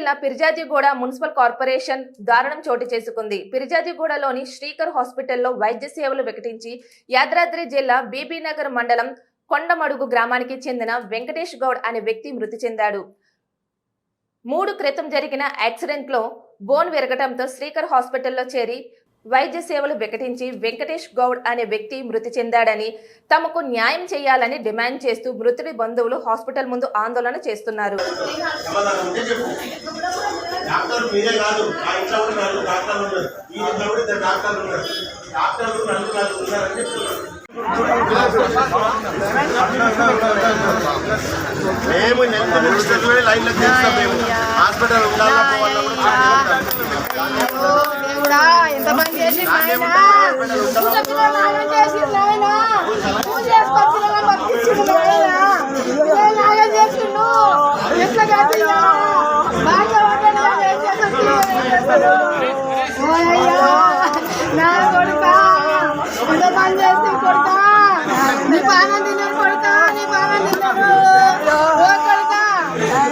జిల్లా పిర్జాజిగూడ municipal corporation దారుణం చోటు చేసుకుంది. పిర్జాజిగూడలోని శ్రీకర్ హాస్పిటల్లో వైద్య సేవలు వికటించి యాదాద్రి జిల్లా బీబీనగర్ మండలం కొండమడుగు గ్రామానికి చెందిన వెంకటేష్ గౌడ్ అనే వ్యక్తి మృతి చెందాడు. మూడు క్రితం జరిగిన యాక్సిడెంట్లో బోన్ విరగటంతో శ్రీకర్ హాస్పిటల్లో చేరి వైద్య సేవలు వికటించి వెంకటేష్ గౌడ్ అనే వ్యక్తి మృతి చెందాడని తమకు న్యాయం చేయాలని డిమాండ్ చేస్తూ మృతుడి బంధువులు హాస్పిటల్ ముందు ఆందోళన చేస్తున్నారు. ఉంటే చెప్పు డాక్టర్ మీరే కాదు మా ఇంట్లో కూడా నలుగురు డాక్టర్లు ఉన్నారు ఈ ఇంట్లో కూడా ఇద్దరు డాక్టర్లు ఉన్నారు డాక్టర్లు నలుగురు నలుగురు ఉన్నారని చెప్తున్నారు మేము ఎంత మినిస్టర్లు లైన్లో తీస్తాం మేము హాస్పిటల్ ఉండాలా పోవాలా కూడా దేవుడా ఎంత పని చేసి నాయన పూజ పిల్లలు చేసి నాయన పూజ చేసుకొచ్చిన బతికించిండు నాయన ఇదే నాయన చేసిండు ఎట్లా కాదు బాగా నా కొడుక ఎంత పని చేసి కొడుక నీ పానం నీ పానం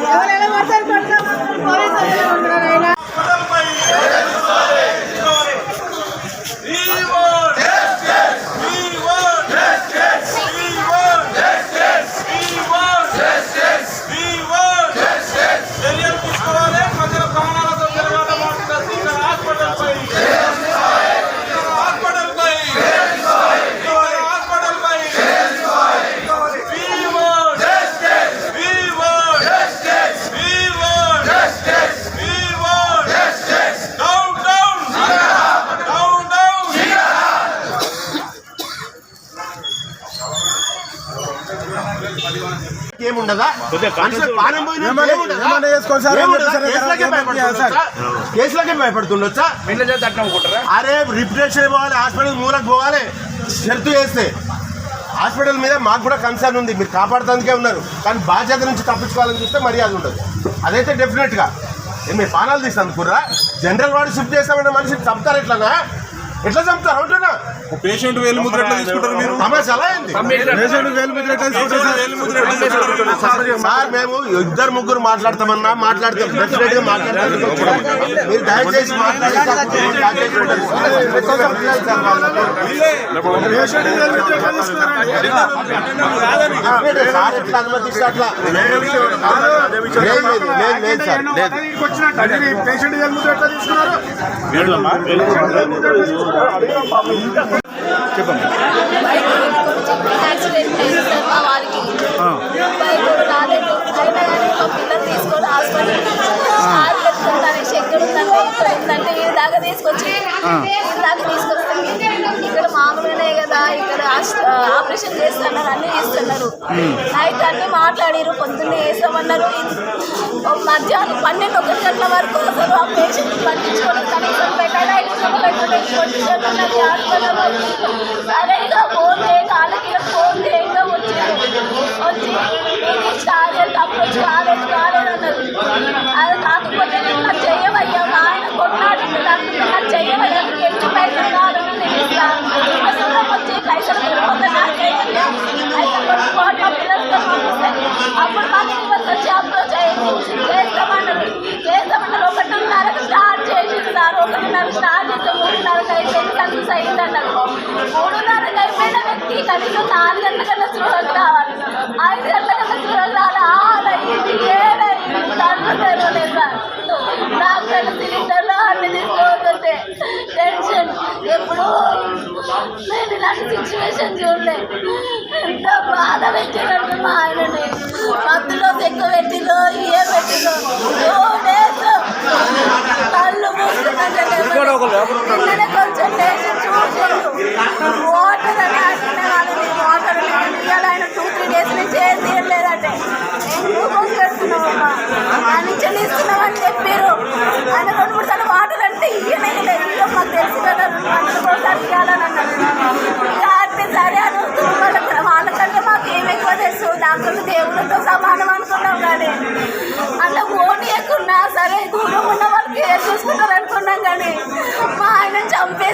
ఎవరైనా పడతారు కొడుక. పోలీసులు కేసులకే భయపడుతుండొచ్చా? సార్. కేసులకే భయపడుతుండొచ్చా? అరే రిప్యుటేషన్ పోవాలి హాస్పిటల్ మూలకు పోవాలి షరతు వేస్తే హాస్పిటల్ మీద మాకు కూడా కన్సర్న్ ఉంది మీరు కాపాడుతానికే ఉన్నారు. కానీ బాధ్యత నుంచి తప్పించుకోవాలని చూస్తే మర్యాద ఉండదు. అదైతే డెఫినెట్గా ఏ మీ పానాలు తీస్తాను కుర్రా. జనరల్ వాడు షిఫ్ట్ చేస్తామంటే మనిషిని చంపుతారు ఎట్లనా ఎట్లా చంపుతారు అంటున్నా పేషెంట్ వేలు ముద్ర ఎట్లా తీసుకుంటారు మీరు తమాషా అలా ఏంది పేషెంట్ వేలు ముద్ర ఎట్లా తీసుకుంటారు సార్? వేలు ముద్ర ఎట్లా తీసుకుంటారు సార్ మేము ఇద్దరు ముగ్గురు మాట్లాడతామన్నా మాట్లాడతాం డెఫినెట్గా మాట్లాడతాం మీరు దయచేసి. పేషెంట్ యాక్సిడెంట్ అయింది సార్ మా వారికి బైక్ రాలేదు అయినా కానీ మా పిల్లలు తీసుకొని హాస్పిటల్ ఆరు పెట్టుకుంటాను ఎక్కడ ఉందంటే ఇక్కడ ఉందంటే ఈ దాకా తీసుకొచ్చి ఈ దాకా తీసుకొస్తాను ఇక్కడ మామూలుగానే కదా ఇక్కడ ఆపరేషన్ చేస్తున్నారు అన్నీ చేస్తున్నారు నైట్ అన్ని మాట్లాడారు పొద్దున్నే వేసామన్నారు మధ్యాహ్నం పన్నెండు ఒకటి గంటల వరకు అసలు ఆ పేషెంట్ పట్టించుకోవడం కనీసం పెట్టడానికి ఫోన్ చేయండి ఫోన్ చేయంగా వచ్చి సిచ్యువేషన్ చూడలేదు ఎంత బాధ పెట్టినట్టు మా ఆయనని మత్తులో ఎక్కువ పెట్టిలో ఏ పెట్టిలో కళ్ళు నిన్ననే కొంచెం లేచి చూసిండు వాటర్ అని వాళ్ళని వాటర్ ఇవాళ ఆయన టూ త్రీ డేస్ నుంచి ఏం తీయలేదంటే ఆ నుంచి ఇస్తున్నామని చెప్పారు ఆయన తెలుసు దేవుళ్ళతో సమానం అనుకున్నాం కానీ అట్లా ఓని సరే దూరం ఉన్న వాళ్ళకి ఏం చూసుకుంటారు అనుకున్నాం కానీ మా ఆయన చంపేసి